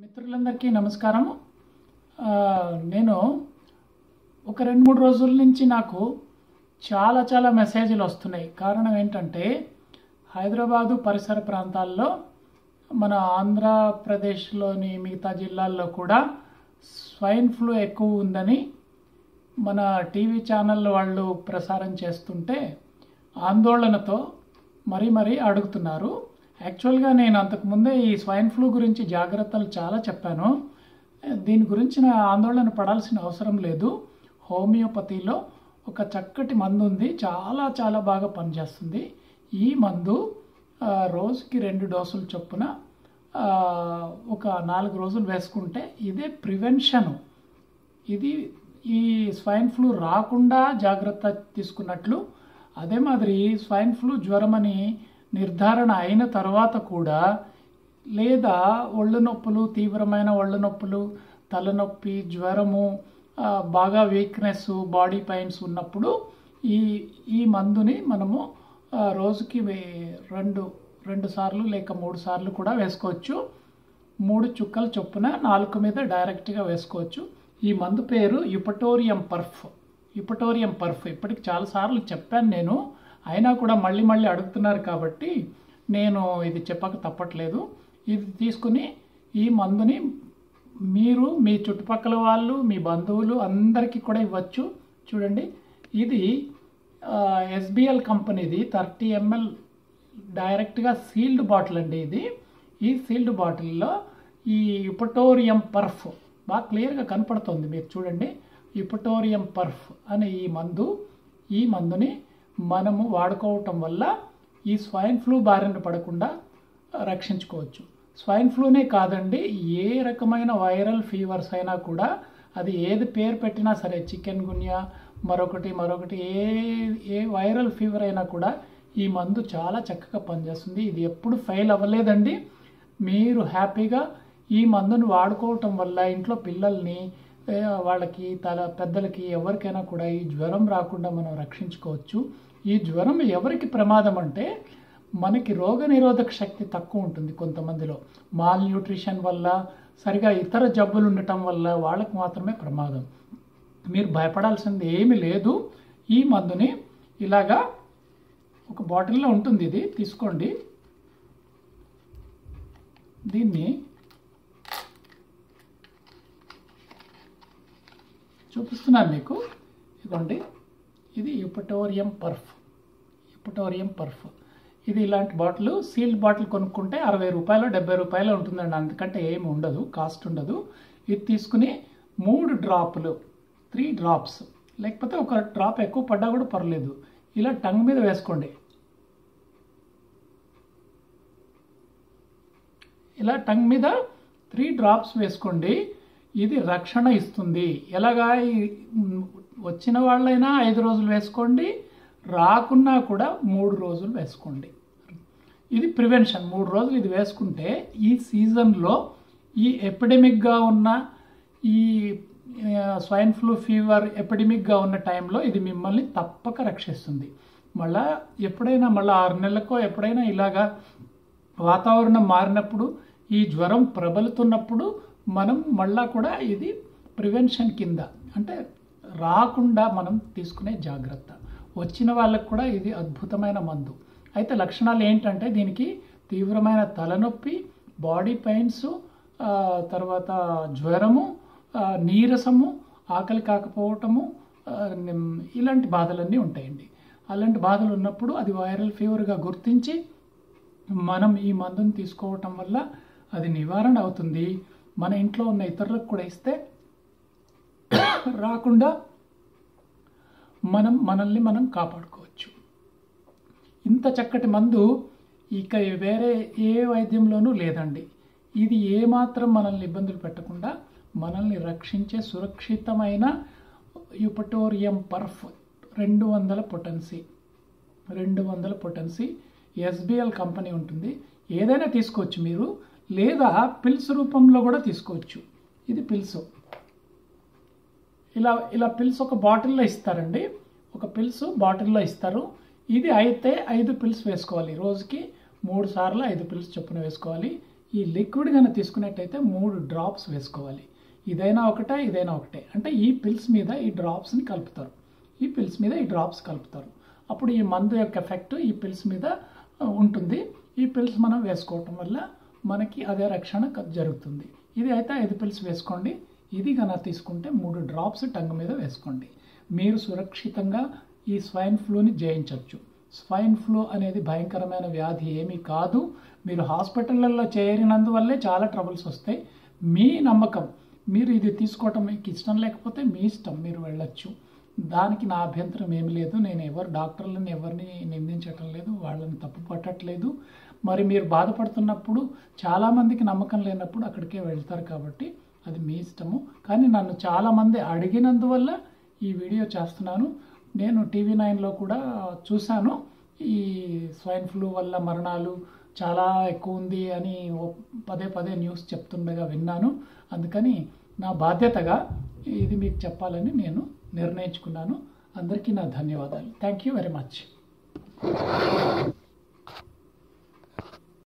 మిత్రులందరికీ నమస్కారం. నేను ఒక రెండు మూడు రోజుల నుంచి నాకు చాలా చాలా మెసేజ్లు వస్తున్నాయి. కారణం ఏంటంటే హైదరాబాదు పరిసర ప్రాంతాల్లో మన ఆంధ్రప్రదేశ్లోని మిగతా జిల్లాల్లో కూడా స్వైన్ ఫ్లూ ఎక్కువ ఉందని మన టీవీ ఛానల్ వాళ్ళు ప్రసారం చేస్తుంటే ఆందోళనతో మరీ మరీ అడుగుతున్నారు. యాక్చువల్గా నేను అంతకుముందే ఈ స్వైన్ ఫ్లూ గురించి జాగ్రత్తలు చాలా చెప్పాను. దీని గురించి నా ఆందోళన పడాల్సిన అవసరం లేదు. హోమియోపతిలో ఒక చక్కటి మందు ఉంది. చాలా చాలా బాగా పనిచేస్తుంది. ఈ మందు రోజుకి రెండు డోసులు చొప్పున ఒక నాలుగు రోజులు వేసుకుంటే ఇదే ప్రివెన్షన్. ఇది ఈ స్వైన్ ఫ్లూ రాకుండా జాగ్రత్త తీసుకున్నట్లు. అదే మాదిరి స్వైన్ ఫ్లూ జ్వరం అని నిర్ధారణ అయిన తర్వాత కూడా లేదా ఒళ్ళు నొప్పులు తీవ్రమైన ఒళ్ళు నొప్పులు తలనొప్పి జ్వరము బాగా వీక్నెస్ బాడీ పెయిన్స్ ఉన్నప్పుడు ఈ ఈ మందుని మనము రోజుకి వే- రెండు రెండు సార్లు లేక మూడు సార్లు కూడా వేసుకోవచ్చు. మూడు చుక్కల చొప్పున నాలుక మీద డైరెక్ట్గా వేసుకోవచ్చు. ఈ మందు పేరు యుపటోరియం పర్ఫ్. యుపటోరియం పర్ఫ్. ఇప్పటికి చాలాసార్లు చెప్పాను నేను. అయినా కూడా మళ్ళీ మళ్ళీ అడుగుతున్నారు కాబట్టి నేను ఇది చెప్పక తప్పట్లేదు. ఇది తీసుకుని ఈ మందుని మీరు మీ చుట్టుపక్కల వాళ్ళు మీ బంధువులు అందరికీ కూడా ఇవ్వచ్చు. చూడండి ఇది ఎస్బిఎల్ కంపెనీది థర్టీ ఎంఎల్ డైరెక్ట్గా సీల్డ్ బాటిల్ అండి ఇది. ఈ సీల్డ్ బాటిల్లో ఈ యుపటోరియం పర్ఫ్ బాగా క్లియర్గా కనపడుతుంది. మీరు చూడండి ఇపటోరియం పర్ఫ్ అనే ఈ మందు ఈ మందుని మనము వాడుకోవటం వల్ల ఈ స్వైన్ ఫ్లూ బారిన పడకుండా రక్షించుకోవచ్చు. స్వైన్ ఫ్లూనే కాదండి ఏ రకమైన వైరల్ ఫీవర్స్ అయినా కూడా అది ఏది పేరు పెట్టినా సరే చికెన్ గున్యా మరొకటి మరొకటి ఏ ఏ వైరల్ ఫీవర్ అయినా కూడా ఈ మందు చాలా చక్కగా పనిచేస్తుంది. ఇది ఎప్పుడు ఫెయిల్ అవ్వలేదండి. మీరు హ్యాపీగా ఈ మందును వాడుకోవటం వల్ల ఇంట్లో పిల్లల్ని వాళ్ళకి తల పెద్దలకి ఎవరికైనా కూడా ఈ జ్వరం రాకుండా మనం రక్షించుకోవచ్చు. ఈ జ్వరం ఎవరికి ప్రమాదం అంటే మనకి రోగ నిరోధక శక్తి తక్కువ ఉంటుంది కొంతమందిలో. మాల్ న్యూట్రిషన్ వల్ల సరిగా ఇతర జబ్బులు ఉండటం వల్ల వాళ్ళకు మాత్రమే ప్రమాదం. మీరు భయపడాల్సింది ఏమీ లేదు. ఈ మందుని ఇలాగా ఒక బాటిల్లో ఉంటుంది ఇది తీసుకోండి. దీన్ని చూపిస్తున్నాను మీకు. ఇదిగోండి. ఇది యుపటోరియం పర్ఫ్. యుపటోరియం పర్ఫ్. ఇది ఇలాంటి బాటిల్. సీల్డ్ బాటిల్ కొనుక్కుంటే అరవై రూపాయలు డెబ్బై రూపాయలు ఉంటుందండి. అందుకంటే ఏమి ఉండదు కాస్ట్ ఉండదు. ఇది తీసుకుని మూడు డ్రాపులు త్రీ డ్రాప్స్. లేకపోతే ఒక డ్రాప్ ఎక్కువ పడ్డా కూడా పర్లేదు. ఇలా టంగ్ మీద వేసుకోండి. ఇలా టంగ్ మీద త్రీ డ్రాప్స్ వేసుకోండి. ఇది రక్షణ ఇస్తుంది. ఎలాగా వచ్చిన వాళ్ళైనా ఐదు రోజులు వేసుకోండి రాకున్నా కూడా మూడు రోజులు వేసుకోండి. ఇది ప్రివెన్షన్. మూడు రోజులు ఇది వేసుకుంటే ఈ సీజన్లో ఈ ఎపిడెమిక్గా ఉన్న ఈ స్వైన్ ఫ్లూ ఫీవర్ ఎపిడెమిక్గా ఉన్న టైంలో ఇది మిమ్మల్ని తప్పక రక్షిస్తుంది. మళ్ళా ఎప్పుడైనా మళ్ళీ ఆరు నెలలకో ఎప్పుడైనా ఇలాగా వాతావరణం మారినప్పుడు ఈ జ్వరం ప్రబలుతున్నప్పుడు మనం మళ్ళా కూడా ఇది ప్రివెన్షన్ కింద అంటే రాకుండా మనం తీసుకునే జాగ్రత్త. వచ్చిన వాళ్ళకు కూడా ఇది అద్భుతమైన మందు. అయితే లక్షణాలు ఏంటంటే దీనికి తీవ్రమైన తలనొప్పి బాడీ పెయిన్స్ తర్వాత జ్వరము నీరసము ఆకలి కాకపోవటము ఇలాంటి బాధలన్నీ ఉంటాయండి. అలాంటి బాధలు ఉన్నప్పుడు అది వైరల్ ఫీవర్గా గుర్తించి మనం ఈ మందును తీసుకోవటం వల్ల అది నివారణ అవుతుంది. మన ఇంట్లో ఉన్న ఇతరులకు కూడా ఇస్తే రాకుండా మనం మనల్ని మనం కాపాడుకోవచ్చు. ఇంత చక్కటి మందు ఇక వేరే ఏ వైద్యంలోనూ లేదండి. ఇది ఏమాత్రం మనల్ని ఇబ్బందులు పెట్టకుండా మనల్ని రక్షించే సురక్షితమైన యుపటోరియం పర్ఫ్ రెండు వందల పొటెన్సీ రెండు వందల పొటెన్సీ ఎస్బిఎల్ కంపెనీ ఉంటుంది. ఏదైనా తీసుకోవచ్చు మీరు. లేదా పిల్స్ రూపంలో కూడా తీసుకోవచ్చు. ఇది పిల్స్ ఇలా ఇలా పిల్స్ ఒక బాటిల్లో ఇస్తారండి. ఒక పిల్స్ బాటిల్లో ఇస్తారు. ఇది అయితే ఐదు పిల్స్ వేసుకోవాలి. రోజుకి మూడు సార్లు ఐదు పిల్స్ చొప్పున వేసుకోవాలి. ఈ లిక్విడ్ కనుక తీసుకున్నట్టయితే మూడు డ్రాప్స్ వేసుకోవాలి. ఇదైనా ఒకటే ఇదైనా ఒకటే. అంటే ఈ పిల్స్ మీద ఈ డ్రాప్స్ని కలుపుతారు. ఈ పిల్స్ మీద ఈ డ్రాప్స్ కలుపుతారు. అప్పుడు ఈ మందు యొక్క ఎఫెక్ట్ ఈ పిల్స్ మీద ఉంటుంది. ఈ పిల్స్ మనం వేసుకోవటం వల్ల మనకి అదే రక్షణ జరుగుతుంది. ఇది అయితే ఐదు పిల్స్ వేసుకోండి. ఇది కనుక తీసుకుంటే మూడు డ్రాప్స్ టంగ్ మీద వేసుకోండి. మీరు సురక్షితంగా ఈ స్వైన్ ఫ్లూని జయించవచ్చు స్వైన్ ఫ్లూ అనేది భయంకరమైన వ్యాధి ఏమీ కాదు. మీరు హాస్పిటళ్ళల్లో చేరినందువల్లే చాలా ట్రబుల్స్ వస్తాయి. మీ నమ్మకం. మీరు ఇది తీసుకోవటం మీకు ఇష్టం లేకపోతే మీ ఇష్టం. మీరు వెళ్ళొచ్చు. దానికి నా అభ్యంతరం ఏమి లేదు. నేను ఎవరు డాక్టర్లను ఎవరిని నిందించటం లేదు వాళ్ళని తప్పు పట్టట్లేదు. మరి మీరు బాధపడుతున్నప్పుడు చాలామందికి నమ్మకం లేనప్పుడు అక్కడికే వెళ్తారు కాబట్టి అది మీ ఇష్టము. కానీ నన్ను చాలామంది అడిగినందువల్ల ఈ వీడియో చేస్తున్నాను. నేను టీవీ నైన్లో కూడా చూశాను. ఈ స్వైన్ ఫ్లూ వల్ల మరణాలు చాలా ఎక్కువ ఉంది అని ఓ పదే పదే న్యూస్ చెప్తుండగా విన్నాను. అందుకని నా బాధ్యతగా ఇది మీకు చెప్పాలని నేను నిర్ణయించుకున్నాను. అందరికీ నా ధన్యవాదాలు. Thank you very much